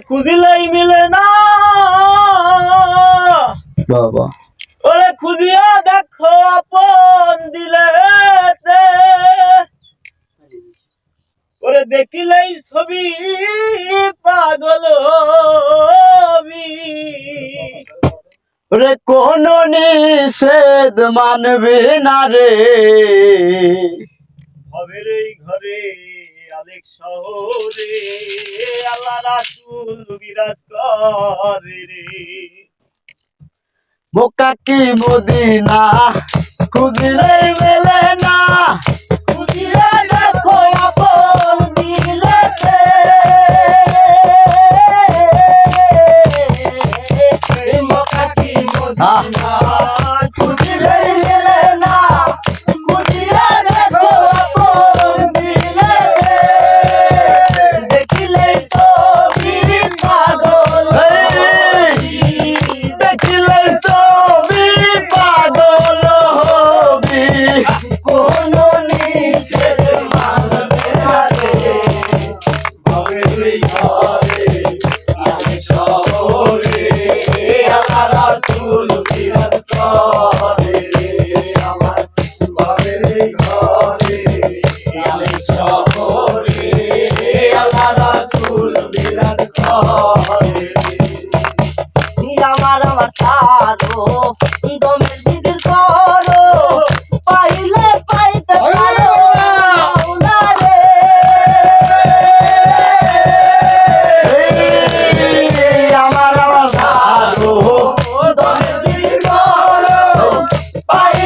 খুদিলাই মিলে না। বাবা। ওরে খুদিয়া দেখো আপন দিলে ওরে দেখিলেই ছবি পাগল। রে কোন নিষেধ মানবে না রে। ভবের এই ঘরে আলেক শহরে আল্লাহ রাসুল বিরাজ করে রে। বোকা কি মদিনা? খুঁজলে মেলে না। খুদিয়া দেখো আপন দিলে মকা কি মদিনা? খুদিলে দমের দিদির করো পাইলে পাইতে পারো আমার আমার সাধু। দমের দিদির করো, পাইলে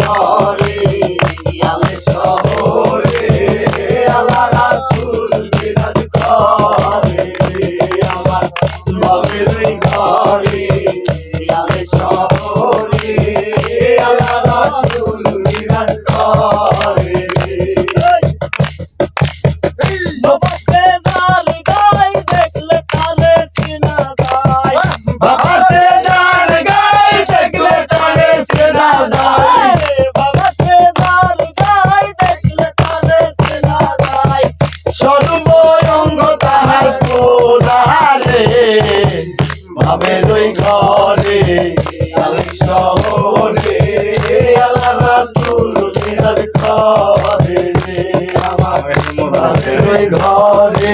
ঘরে আমি শহরে আমার রাসূল বিরাজ করে আমার ভবের ঘরে আমি শহরে আমার রাসূল বিরাজ করে ভাবে রই ঘরে আলি শহরে আল্লাহ রাসূল বিরাজ করে আমার করে